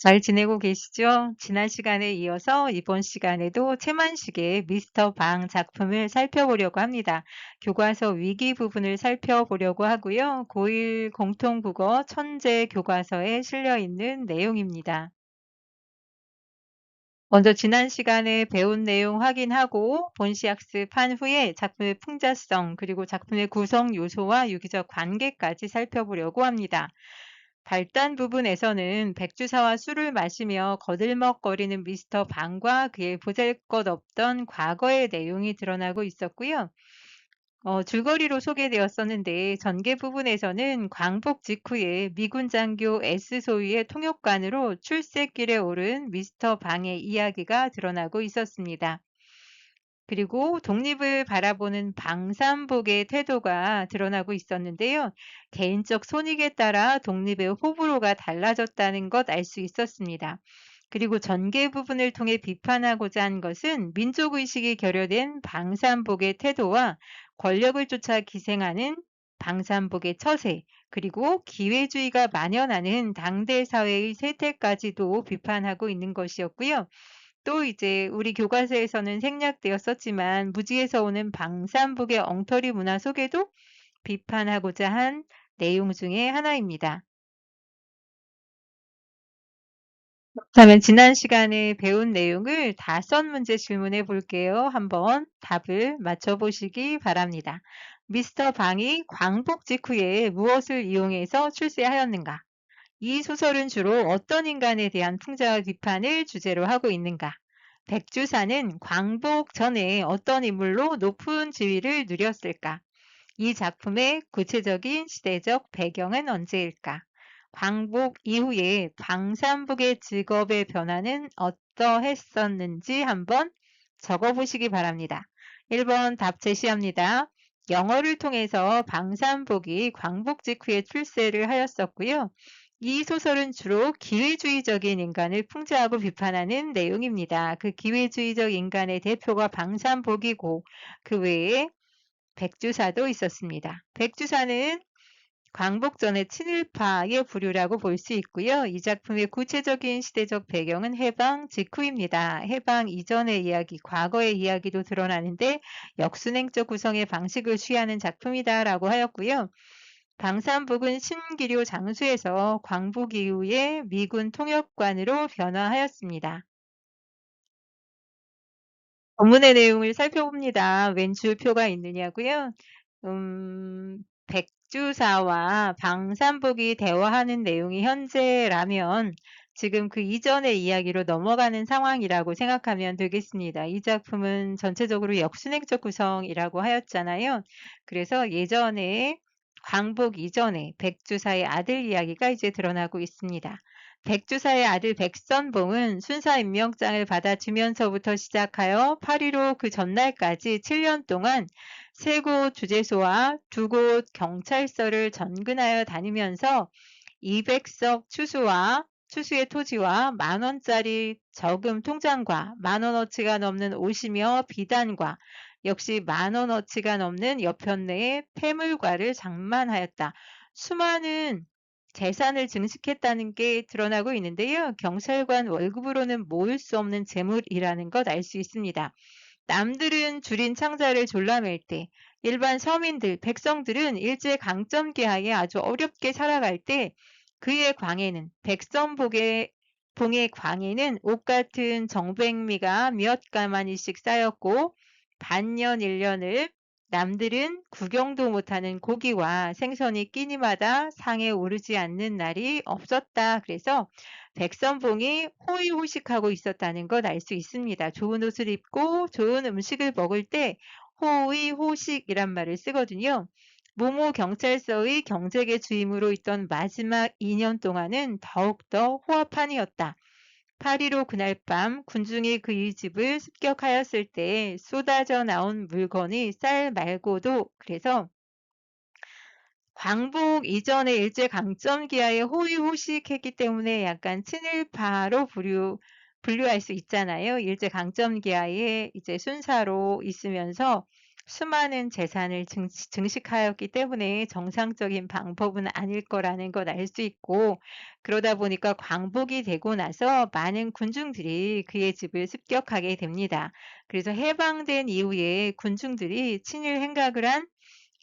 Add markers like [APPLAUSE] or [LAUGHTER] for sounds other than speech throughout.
잘 지내고 계시죠? 지난 시간에 이어서 이번 시간에도 채만식의 미스터 방 작품을 살펴보려고 합니다. 교과서 위기 부분을 살펴보려고 하고요. 고1 공통국어 천재 교과서에 실려 있는 내용입니다. 먼저 지난 시간에 배운 내용 확인하고 본시 학습한 후에 작품의 풍자성 그리고 작품의 구성 요소와 유기적 관계까지 살펴보려고 합니다. 발단 부분에서는 백주사와 술을 마시며 거들먹거리는 미스터 방과 그의 보잘것없던 과거의 내용이 드러나고 있었고요. 어, 줄거리로 소개되었었는데 전개 부분에서는 광복 직후에 미군 장교 S 소위의 통역관으로 출세길에 오른 미스터 방의 이야기가 드러나고 있었습니다. 그리고 독립을 바라보는 방산복의 태도가 드러나고 있었는데요. 개인적 손익에 따라 독립의 호불호가 달라졌다는 것 알 수 있었습니다. 그리고 전개 부분을 통해 비판하고자 한 것은 민족의식이 결여된 방산복의 태도와 권력을 쫓아 기생하는 방산복의 처세, 그리고 기회주의가 만연하는 당대 사회의 세태까지도 비판하고 있는 것이었고요. 또 이제 우리 교과서에서는 생략되었었지만 무지에서 오는 방산복의 엉터리 문화 속에도 비판하고자 한 내용 중에 하나입니다. 그렇다면 지난 시간에 배운 내용을 다섯 문제 질문해 볼게요. 한번 답을 맞춰보시기 바랍니다. 미스터 방이 광복 직후에 무엇을 이용해서 출세하였는가? 이 소설은 주로 어떤 인간에 대한 풍자와 비판을 주제로 하고 있는가? 백주사는 광복 전에 어떤 인물로 높은 지위를 누렸을까? 이 작품의 구체적인 시대적 배경은 언제일까? 광복 이후에 방산복의 직업의 변화는 어떠했었는지 한번 적어보시기 바랍니다. 1번 답 제시합니다. 영어를 통해서 방산복이 광복 직후에 출세를 하였었고요. 이 소설은 주로 기회주의적인 인간을 풍자하고 비판하는 내용입니다. 그 기회주의적 인간의 대표가 방산복이고 그 외에 백주사도 있었습니다. 백주사는 광복전의 친일파의 부류라고 볼 수 있고요. 이 작품의 구체적인 시대적 배경은 해방 직후입니다. 해방 이전의 이야기, 과거의 이야기도 드러나는데 역순행적 구성의 방식을 취하는 작품이다라고 하였고요. 방산복은 신기료 장수에서 광복 이후에 미군 통역관으로 변화하였습니다. 본문의 내용을 살펴봅니다. 왼 줄표가 있느냐고요? 음, 백주사와 방산복이 대화하는 내용이 현재라면 지금 그 이전의 이야기로 넘어가는 상황이라고 생각하면 되겠습니다. 이 작품은 전체적으로 역순행적 구성이라고 하였잖아요. 그래서 예전에 광복 이전에 백주사의 아들 이야기가 이제 드러나고 있습니다. 백주사의 아들 백선봉은 순사 임명장을 받아주면서부터 시작하여 8.15 그 전날까지 7년 동안 세곳 주재소와 두 곳 경찰서를 전근하여 다니면서 200석 추수와 추수의 토지와 만원짜리 저금 통장과 만원어치가 넘는 옷이며 비단과 역시 만 원어치가 넘는 여편 내의 폐물과를 장만하였다. 수많은 재산을 증식했다는 게 드러나고 있는데요. 경찰관 월급으로는 모을 수 없는 재물이라는 것 알 수 있습니다. 남들은 줄인 창자를 졸라맬 때 일반 서민들, 백성들은 일제 강점기하에 아주 어렵게 살아갈 때 그의 광해는 백성복의 봉의 광해는 옷 같은 정백미가 몇 가마니씩 쌓였고 반년 1년을 남들은 구경도 못하는 고기와 생선이 끼니마다 상에 오르지 않는 날이 없었다. 그래서 백선봉이 호의호식하고 있었다는 것 알 수 있습니다. 좋은 옷을 입고 좋은 음식을 먹을 때 호의호식이란 말을 쓰거든요. 모모 경찰서의 경제계 주임으로 있던 마지막 2년 동안은 더욱더 호화판이었다. 8.15 그날 밤 군중이 그의 집을 습격하였을 때 쏟아져 나온 물건이 쌀 말고도 그래서 광복 이전의 일제 강점 기하에 호의호식했기 때문에 약간 친일파로 분류, 분류할 수 있잖아요. 일제 강점 기하에 이제 순사로 있으면서 수많은 재산을 증, 증식하였기 때문에 정상적인 방법은 아닐 거라는 걸 알 수 있고 그러다 보니까 광복이 되고 나서 많은 군중들이 그의 집을 습격하게 됩니다. 그래서 해방된 이후에 군중들이 친일 행각을 한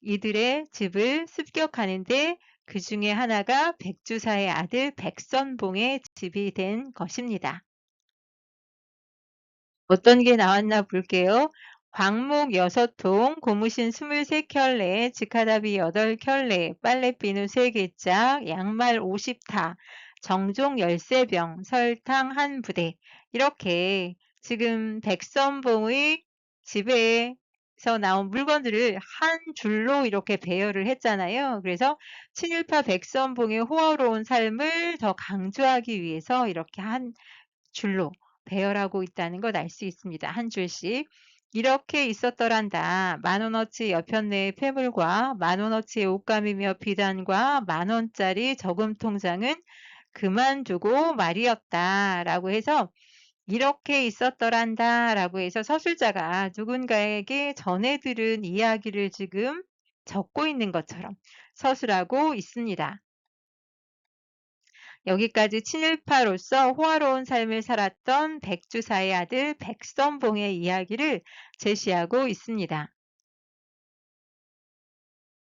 이들의 집을 습격하는데 그 중에 하나가 백주사의 아들 백선봉의 집이 된 것입니다. 어떤 게 나왔나 볼게요. 광목 6통, 고무신 23켤레, 직화다비 8켤레, 빨래비누 3개짝, 양말 50타, 정종 13병, 설탕 1부대 이렇게 지금 백선봉의 집에 서 나온 물건들을 한 줄로 이렇게 배열을 했잖아요. 그래서 친일파 백선봉의 호화로운 삶을 더 강조하기 위해서 이렇게 한 줄로 배열하고 있다는 것 알 수 있습니다. 한 줄씩. 이렇게 있었더란다. 만원어치 여편내의 폐물과 만원어치의 옷감이며 비단과 만원짜리 저금 통장은 그만두고 말이었다. 라고 해서 이렇게 있었더란다. 라고 해서 서술자가 누군가에게 전해 들은 이야기를 지금 적고 있는 것처럼 서술하고 있습니다. 여기까지 친일파로서 호화로운 삶을 살았던 백주사의 아들 백선봉의 이야기를 제시하고 있습니다.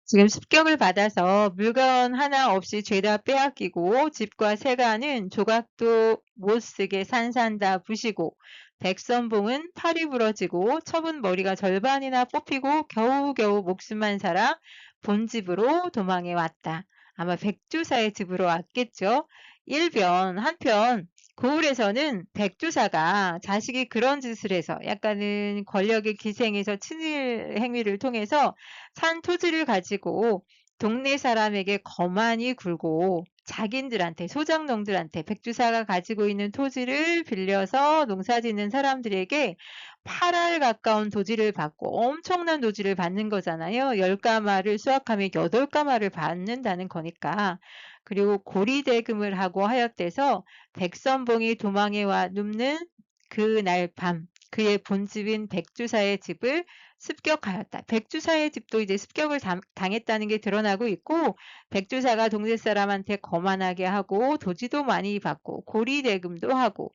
지금 습격을 받아서 물건 하나 없이 죄다 빼앗기고 집과 세가는 조각도 못 쓰게 산산다 부시고 백선봉은 팔이 부러지고 처분 머리가 절반이나 뽑히고 겨우겨우 목숨만 살아 본집으로 도망해 왔다. 아마 백주사의 집으로 왔겠죠. 일변 한편 고을에서는 백주사가 자식이 그런 짓을 해서 약간은 권력의 기생에서 친일 행위를 통해서 산 토지를 가지고 동네 사람에게 거만히 굴고 자긴들한테 소장농들한테 백주사가 가지고 있는 토지를 빌려서 농사 짓는 사람들에게 8알 가까운 도지를 받고 엄청난 도지를 받는 거잖아요. 10가마를 수확하면 8가마를 받는다는 거니까. 그리고 고리대금을 하고 하였대서 백선봉이 도망해와 눕는 그날 밤 그의 본집인 백주사의 집을 습격하였다. 백주사의 집도 이제 습격을 당했다는 게 드러나고 있고 백주사가 동네 사람한테 거만하게 하고 도지도 많이 받고 고리대금도 하고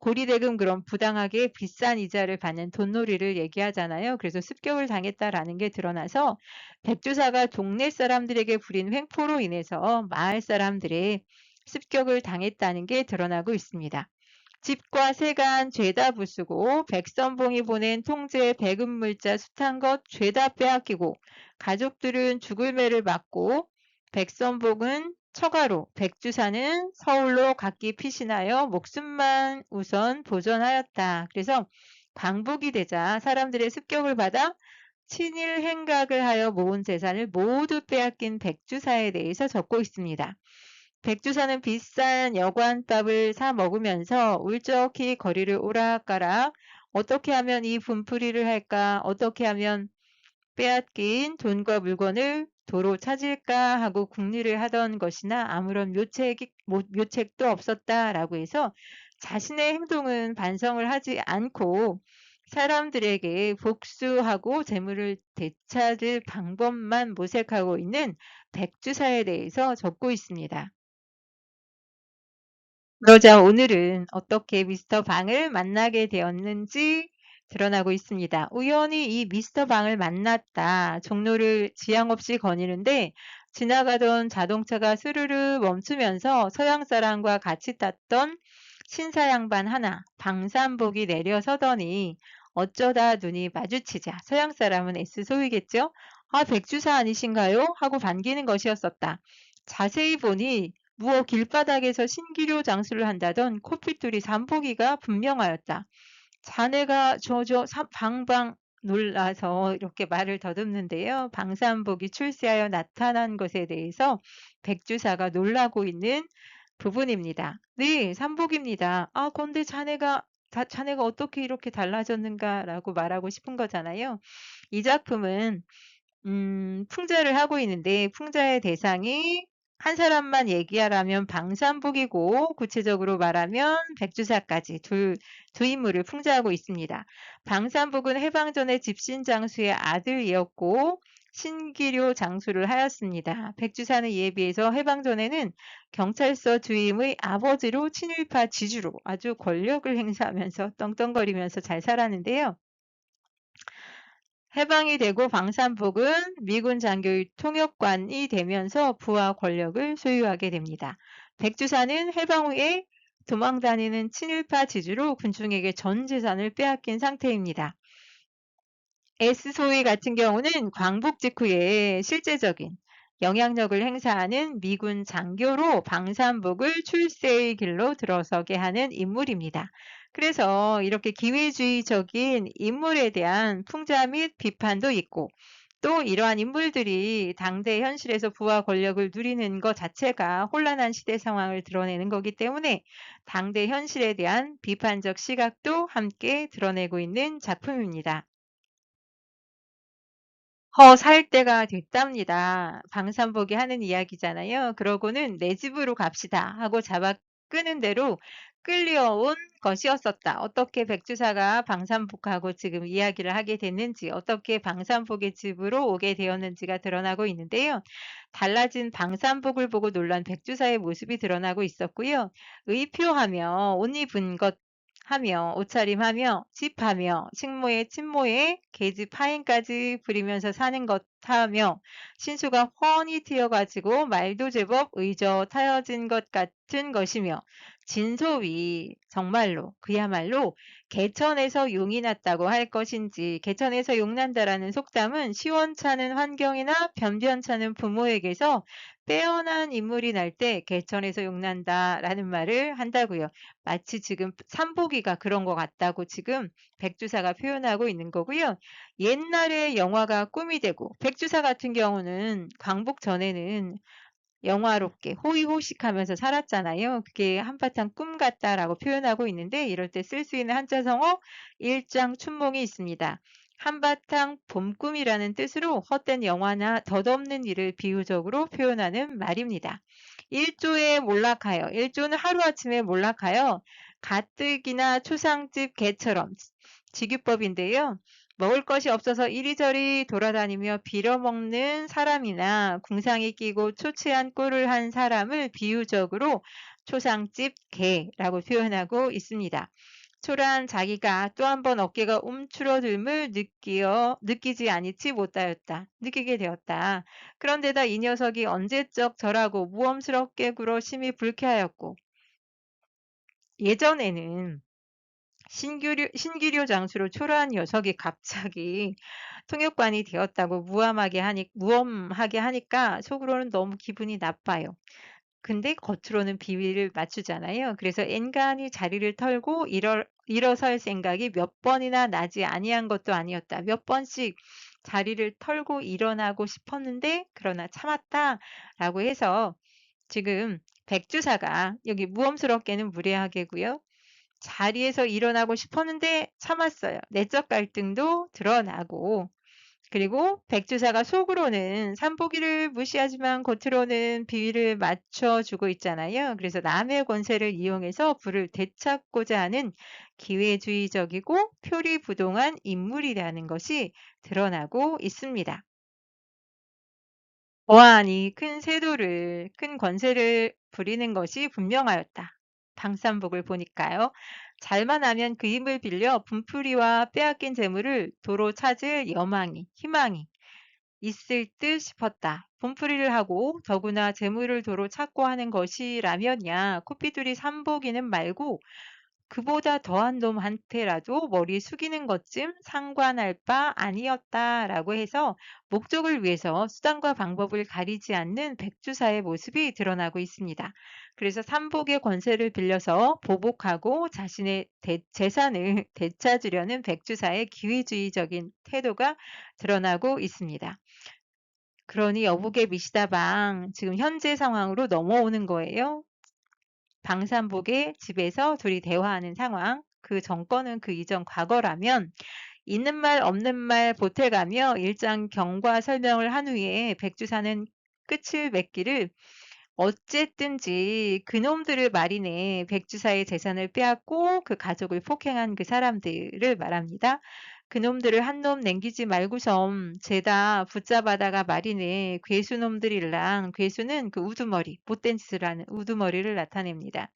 고리대금 그런 부당하게 비싼 이자를 받는 돈놀이를 얘기하잖아요. 그래서 습격을 당했다라는 게 드러나서 백주사가 동네 사람들에게 부린 횡포로 인해서 마을 사람들의 습격을 당했다는 게 드러나고 있습니다. 집과 세간 죄다 부수고 백선봉이 보낸 통제 배급물자 숱한 것 죄다 빼앗기고 가족들은 죽을 매를 맞고 백선봉은 처가로 백주사는 서울로 각기 피신하여 목숨만 우선 보존하였다. 그래서 광복이 되자 사람들의 습격을 받아 친일 행각을 하여 모은 재산을 모두 빼앗긴 백주사에 대해서 적고 있습니다. 백주사는 비싼 여관밥을 사 먹으면서 울적히 거리를 오락가락. 어떻게 하면 이 분풀이를 할까? 어떻게 하면 빼앗긴 돈과 물건을 도로 찾을까? 하고 궁리를 하던 것이나 아무런 묘책이, 묘책도 없었다라고 해서 자신의 행동은 반성을 하지 않고 사람들에게 복수하고 재물을 되찾을 방법만 모색하고 있는 백주사에 대해서 적고 있습니다. 그러자 오늘은 어떻게 미스터 방을 만나게 되었는지 드러나고 있습니다. 우연히 이 미스터 방을 만났다. 종로를 지향 없이 거니는데 지나가던 자동차가 스르르 멈추면서 서양 사람과 같이 탔던 신사 양반 하나 방산복이 내려서더니 어쩌다 눈이 마주치자 서양 사람은 S 소이겠죠? 아 백주사 아니신가요? 하고 반기는 것이었었다. 자세히 보니 무어 길바닥에서 신기료 장수를 한다던 코핏돌이 삼보기가 분명하였다. 자네가 저저 방방 놀라서 이렇게 말을 더듬는데요. 방산복이 출세하여 나타난 것에 대해서 백주사가 놀라고 있는 부분입니다. 네, 삼복입니다. 아, 근데 자네가 자, 자네가 어떻게 이렇게 달라졌는가라고 말하고 싶은 거잖아요. 이 작품은 음, 풍자를 하고 있는데 풍자의 대상이 한 사람만 얘기하라면 방산복이고 구체적으로 말하면 백주사까지 둘, 두 인물을 풍자하고 있습니다. 방산복은 해방 전에 집신 장수의 아들이었고 신기료 장수를 하였습니다. 백주사는 이에 비해서 해방 전에는 경찰서 주임의 아버지로 친일파 지주로 아주 권력을 행사하면서 떵떵거리면서 잘 살았는데요. 해방이 되고 방산복은 미군 장교의 통역관이 되면서 부와 권력을 소유하게 됩니다. 백주사는 해방 후에 도망다니는 친일파 지주로 군중에게 전 재산을 빼앗긴 상태입니다. S소위 같은 경우는 광복 직후에 실제적인 영향력을 행사하는 미군 장교로 방산복을 출세의 길로 들어서게 하는 인물입니다. 그래서 이렇게 기회주의적인 인물에 대한 풍자 및 비판도 있고 또 이러한 인물들이 당대 현실에서 부와 권력을 누리는 것 자체가 혼란한 시대 상황을 드러내는 거기 때문에 당대 현실에 대한 비판적 시각도 함께 드러내고 있는 작품입니다. 허살 때가 됐답니다. 방산복이 하는 이야기잖아요. 그러고는 내 집으로 갑시다 하고 잡아 끄는 대로 끌려온 것이었었다. 어떻게 백주사가 방산복하고 지금 이야기를 하게 됐는지, 어떻게 방산복의 집으로 오게 되었는지가 드러나고 있는데요. 달라진 방산복을 보고 놀란 백주사의 모습이 드러나고 있었고요. 의표하며 옷 입은 것 하며 옷차림하며 집하며 식모에 침모에 계집 하인까지 부리면서 사는 것 하며 신수가 훤히 튀어가지고 말도 제법 의젓하여진 것 같은 것이며 진소위 정말로 그야말로 개천에서 용이 났다고 할 것인지 개천에서 용 난다라는 속담은 시원찮은 환경이나 변변찮은 부모에게서 빼어난 인물이 날 때 개천에서 용 난다라는 말을 한다고요. 마치 지금 삼보기가 그런 것 같다고 지금 백주사가 표현하고 있는 거고요. 옛날에 영화가 꿈이 되고 백주사 같은 경우는 광복 전에는 영화롭게 호의호식하면서 살았잖아요. 그게 한바탕 꿈 같다라고 표현하고 있는데 이럴 때 쓸 수 있는 한자성어 일장 춘몽이 있습니다. 한바탕 봄꿈이라는 뜻으로 헛된 영화나 덧없는 일을 비유적으로 표현하는 말입니다. 일조에 몰락하여, 일조는 하루아침에 몰락하여 가뜩이나 초상집 개처럼 직유법인데요. 먹을 것이 없어서 이리저리 돌아다니며 빌어먹는 사람이나 궁상이 끼고 초췌한 꼴을 한 사람을 비유적으로 초상집 개라고 표현하고 있습니다. 초라한 자기가 또 한 번 어깨가 움츠러듦을 느끼어 느끼지 아니치 못하였다. 느끼게 되었다. 그런데다 이 녀석이 언제적 저라고 무엄스럽게 굴어 심히 불쾌하였고 예전에는 신규류, 신기료 장수로 초라한 녀석이 갑자기 통역관이 되었다고 무함하게 하니, 무엄하게 하니까 속으로는 너무 기분이 나빠요. 근데 겉으로는 비위를 맞추잖아요. 그래서 엔간히 자리를 털고 일어, 일어설 생각이 몇 번이나 나지 아니한 것도 아니었다. 몇 번씩 자리를 털고 일어나고 싶었는데 그러나 참았다라고 해서 지금 백주사가 여기 무엄스럽게는 무례하게고요. 자리에서 일어나고 싶었는데 참았어요. 내적 갈등도 드러나고 그리고 백주사가 속으로는 삼보기를 무시하지만 겉으로는 비위를 맞춰주고 있잖아요. 그래서 남의 권세를 이용해서 부를 되찾고자 하는 기회주의적이고 표리부동한 인물이라는 것이 드러나고 있습니다. 보안이 큰 세도를, 큰 권세를 부리는 것이 분명하였다. 방산복을 보니까요. 잘만 하면 그 힘을 빌려 분풀이와 빼앗긴 재물을 도로 찾을 여망이, 희망이 있을 듯 싶었다. 분풀이를 하고 더구나 재물을 도로 찾고 하는 것이라면야 코피두리 삼보기는 말고 그보다 더한 놈한테라도 머리 숙이는 것쯤 상관할 바 아니었다라고 해서 목적을 위해서 수단과 방법을 가리지 않는 백주사의 모습이 드러나고 있습니다. 그래서 삼복의 권세를 빌려서 보복하고 자신의 대, 재산을 [LAUGHS] 되찾으려는 백주사의 기회주의적인 태도가 드러나고 있습니다. 그러니 여북의 미시다방 지금 현재 상황으로 넘어오는 거예요. 방산복의 집에서 둘이 대화하는 상황. 그 정권은 그 이전 과거라면 있는 말 없는 말 보태가며 일장 경과 설명을 한 후에 백주사는 끝을 맺기를 어쨌든지 그놈들을 말이네 백주사의 재산을 빼앗고 그 가족을 폭행한 그 사람들을 말합니다. 그놈들을 한 놈 남기지 말고섬 죄다 붙잡아다가 말이네 괴수놈들이랑 괴수는 그 우두머리 못된 짓을 하는 우두머리를 나타냅니다.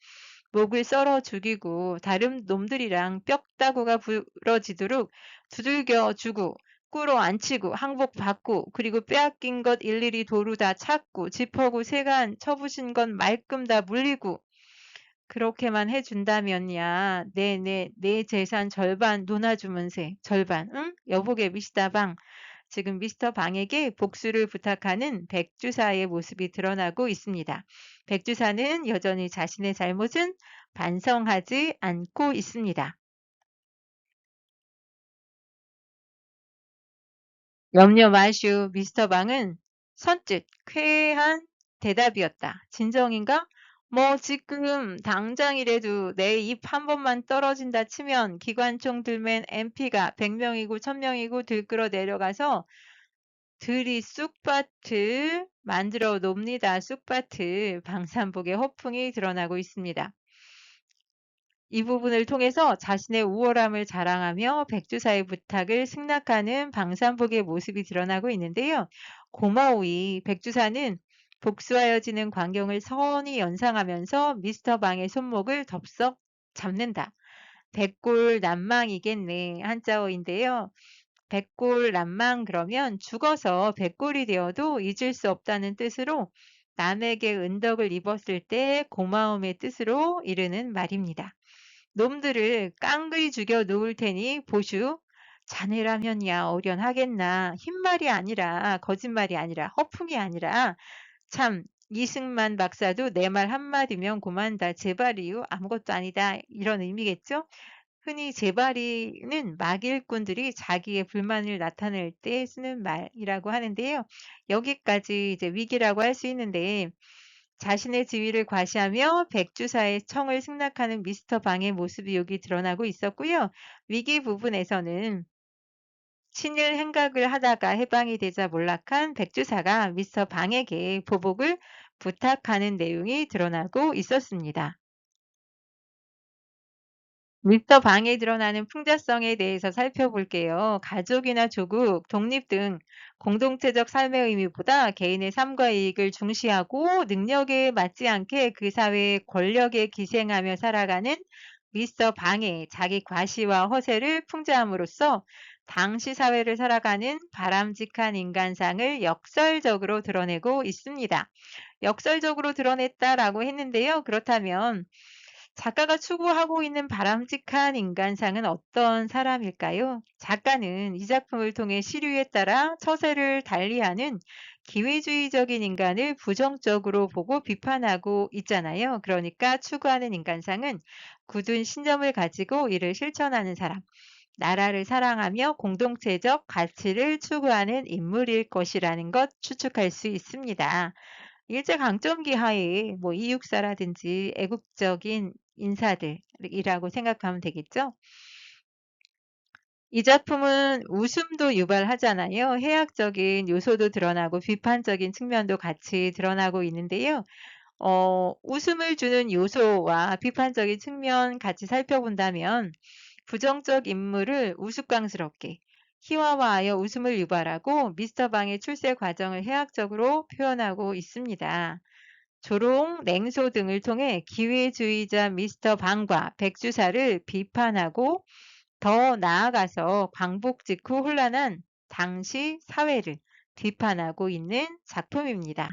목을 썰어 죽이고 다른 놈들이랑 뼈다구가 부러지도록 두들겨 주고 꿇어 앉히고 항복 받고 그리고 빼앗긴 것 일일이 도로 다 찾고 짚어고 세간 쳐부신 건 말끔 다 물리고 그렇게만 해준다면야 내내 내 재산 절반 논아주면세 절반 응 여보게 미스터방 지금 미스터 방에게 복수를 부탁하는 백주사의 모습이 드러나고 있습니다. 백주사는 여전히 자신의 잘못은 반성하지 않고 있습니다. 염려 마슈 미스터 방은 선뜻 쾌한 대답이었다. 진정인가? 뭐 지금 당장이라도 내 입 한 번만 떨어진다 치면 기관총 들맨 MP가 100명이고 1000명이고 들끓어 내려가서 들이 쑥밭을 만들어 놉니다. 쑥밭을 방산복의 허풍이 드러나고 있습니다. 이 부분을 통해서 자신의 우월함을 자랑하며 백주사의 부탁을 승낙하는 방산복의 모습이 드러나고 있는데요. 고마우이 백주사는 복수하여지는 광경을 선히 연상하면서 미스터 방의 손목을 덥석 잡는다. 백골 난망이겠네 한자어인데요. 백골 난망 그러면 죽어서 백골이 되어도 잊을 수 없다는 뜻으로 남에게 은덕을 입었을 때 고마움의 뜻으로 이르는 말입니다. 놈들을 깡그리 죽여 놓을 테니 보슈. 자네라면야 어련하겠나. 흰말이 아니라 거짓말이 아니라 허풍이 아니라. 참 이승만 박사도 내 말 한마디면 고만다. 제발이요 아무것도 아니다. 이런 의미겠죠 흔히 제발이는 막일꾼들이 자기의 불만을 나타낼 때 쓰는 말이라고 하는데요 여기까지 이제 위기라고 할 수 있는데 자신의 지위를 과시하며 백주사의 청을 승낙하는 미스터 방의 모습이 여기 드러나고 있었고요. 위기 부분에서는 친일 행각을 하다가 해방이 되자 몰락한 백주사가 미스터 방에게 보복을 부탁하는 내용이 드러나고 있었습니다. 미스터 방에 드러나는 풍자성에 대해서 살펴볼게요. 가족이나 조국, 독립 등 공동체적 삶의 의미보다 개인의 삶과 이익을 중시하고 능력에 맞지 않게 그 사회의 권력에 기생하며 살아가는 미스터 방의 자기 과시와 허세를 풍자함으로써 당시 사회를 살아가는 바람직한 인간상을 역설적으로 드러내고 있습니다. 역설적으로 드러냈다라고 했는데요. 그렇다면 작가가 추구하고 있는 바람직한 인간상은 어떤 사람일까요? 작가는 이 작품을 통해 시류에 따라 처세를 달리하는 기회주의적인 인간을 부정적으로 보고 비판하고 있잖아요. 그러니까 추구하는 인간상은 굳은 신념을 가지고 이를 실천하는 사람, 나라를 사랑하며 공동체적 가치를 추구하는 인물일 것이라는 것 추측할 수 있습니다. 일제강점기 하에 뭐 이육사라든지 애국적인 인사들이라고 생각하면 되겠죠. 이 작품은 웃음도 유발하잖아요. 해학적인 요소도 드러나고 비판적인 측면도 같이 드러나고 있는데요. 어, 웃음을 주는 요소와 비판적인 측면 같이 살펴본다면 부정적 인물을 우스꽝스럽게 희화화하여 웃음을 유발하고 미스터 방의 출세 과정을 해학적으로 표현하고 있습니다. 조롱, 냉소 등을 통해 기회주의자 미스터 방과 백주사를 비판하고 더 나아가서 광복 직후 혼란한 당시 사회를 비판하고 있는 작품입니다.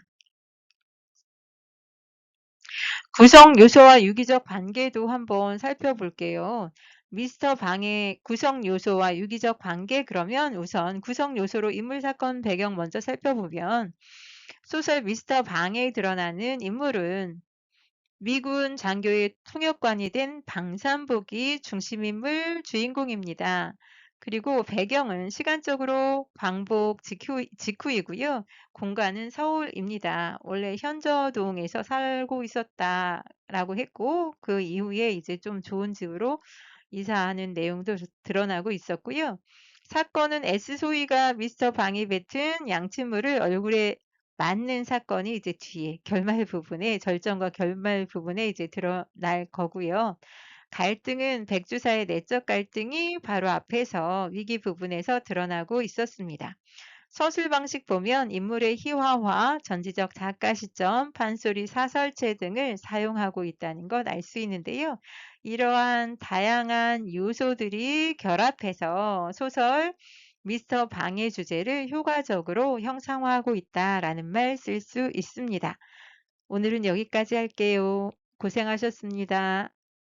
구성 요소와 유기적 관계도 한번 살펴볼게요. 미스터 방의 구성 요소와 유기적 관계 그러면 우선 구성 요소로 인물 사건 배경 먼저 살펴보면 소설 미스터 방에 드러나는 인물은 미군 장교의 통역관이 된 방산복이 중심인물 주인공입니다. 그리고 배경은 시간적으로 광복 직후, 직후이고요. 공간은 서울입니다. 원래 현저동에서 살고 있었다라고 했고 그 이후에 이제 좀 좋은 집으로 이사하는 내용도 드러나고 있었고요. 사건은 S 소위가 미스터 방이 뱉은 양침물을 얼굴에 맞는 사건이 이제 뒤에 결말 부분에 절정과 결말 부분에 이제 드러날 거고요. 갈등은 백주사의 내적 갈등이 바로 앞에서 위기 부분에서 드러나고 있었습니다. 서술 방식 보면 인물의 희화화, 전지적 작가 시점, 판소리 사설체 등을 사용하고 있다는 것 알 수 있는데요. 이러한 다양한 요소들이 결합해서 소설 미스터 방의 주제를 효과적으로 형상화하고 있다라는 말 쓸 수 있습니다. 오늘은 여기까지 할게요. 고생하셨습니다.